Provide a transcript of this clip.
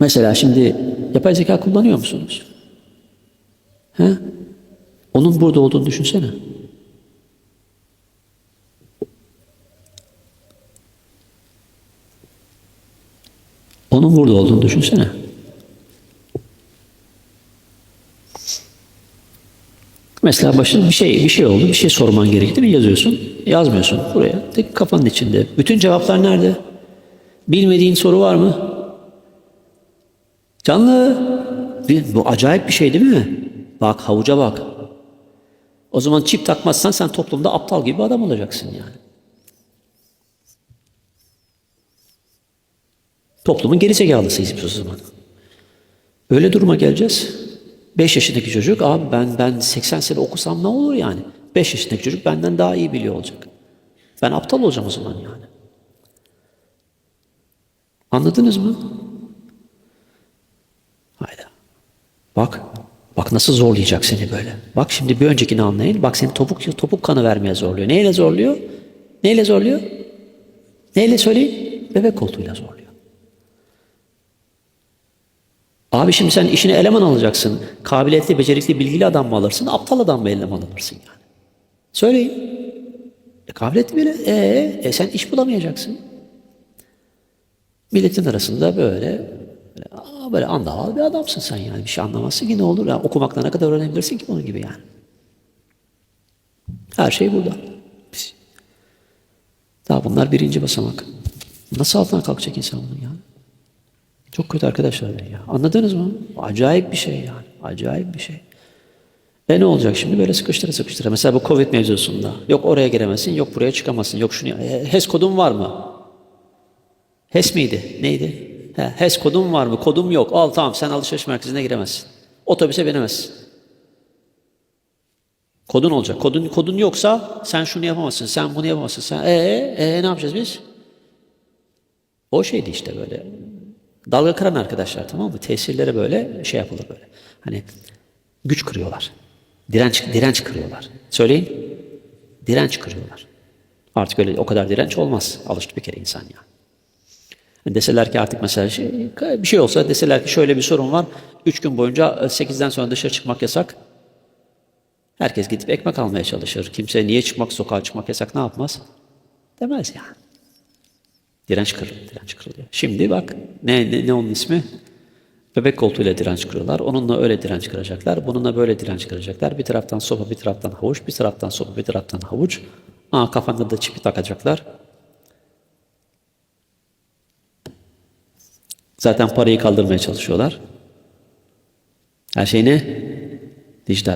Mesela şimdi yapay zeka kullanıyor musunuz? He? Onun burada olduğunu düşünsene. Onun burada olduğunu düşünsene. Mesela başına bir şey bir şey oldu, bir şey sorman gerekti, yazıyorsun, yazmıyorsun buraya. Tek kafanın içinde. Bütün cevaplar nerede? Bilmediğin soru var mı? Canlı. Bu acayip bir şey değil mi? Bak havuca bak. O zaman çip takmazsan sen toplumda aptal gibi bir adam olacaksın yani. Toplumun gerizekalısıyız biz o zaman. Öyle duruma geleceğiz. 5 yaşındaki çocuk abi ben ben 80 sene okusam ne olur yani? 5 yaşındaki çocuk benden daha iyi biliyor olacak. Ben aptal olacağım o zaman yani. Anladınız mı? Hayda. Bak. Bak nasıl zorlayacak seni böyle. Bak şimdi bir öncekini anlayın. Bak seni topuk topuk kanı vermeye zorluyor. Neyle zorluyor? Neyle zorluyor? Neyle söyleyin? Bebek koltuğuyla zorluyor. Abi şimdi sen işine eleman alacaksın. Kabiliyetli, becerikli, bilgili adam mı alırsın? Aptal adam mı eleman alırsın yani? Söyleyin. E, kabiliyetli bile. E, e, sen iş bulamayacaksın. Milletin arasında böyle böyle, andaval bir adamsın sen yani. Bir şey anlamazsın ki ne olur. Yani okumakla ne kadar öğrenebilirsin ki bunun gibi yani. Her şey burada. Daha bunlar birinci basamak. Nasıl altına kalkacak insan bunun yani? Çok kötü arkadaşlar ya. Anladınız mı? Acayip bir şey yani. Acayip bir şey. E ne olacak şimdi? Böyle sıkıştıra sıkıştıra. Mesela bu Covid mevzusunda. Yok oraya giremezsin, yok buraya çıkamazsın, yok şunu. E, HES kodun var mı? HES miydi? Neydi? He, HES kodun var mı? Kodum yok. Al tamam sen alışveriş merkezine giremezsin. Otobüse binemezsin. Kodun olacak. Kodun kodun yoksa sen şunu yapamazsın, sen bunu yapamazsın. Sen e e ne yapacağız biz? O şeydi işte böyle. Dalga kıran arkadaşlar tamam mı? Tesirlere böyle şey yapılır böyle. Hani güç kırıyorlar. Direnç direnç kırıyorlar. Söyleyin. Direnç kırıyorlar. Artık öyle o kadar direnç olmaz. Alıştı bir kere insan ya. Yani deseler ki artık mesela şey, bir şey olsa deseler ki şöyle bir sorun var. Üç gün boyunca 8'den sonra dışarı çıkmak yasak. Herkes gidip ekmek almaya çalışır. Kimse niye çıkmak, sokağa çıkmak yasak ne yapmaz? Demez yani. Direnç kırılıyor, direnç kırılıyor. Şimdi bak ne, ne, ne onun ismi? Bebek koltuğuyla direnç kırıyorlar. Onunla öyle direnç kıracaklar. Bununla böyle direnç kıracaklar. Bir taraftan sopa, bir taraftan havuç, bir taraftan sopa, bir taraftan havuç. Aa kafanda da çipi takacaklar. Zaten parayı kaldırmaya çalışıyorlar. Her şey ne? Dijital.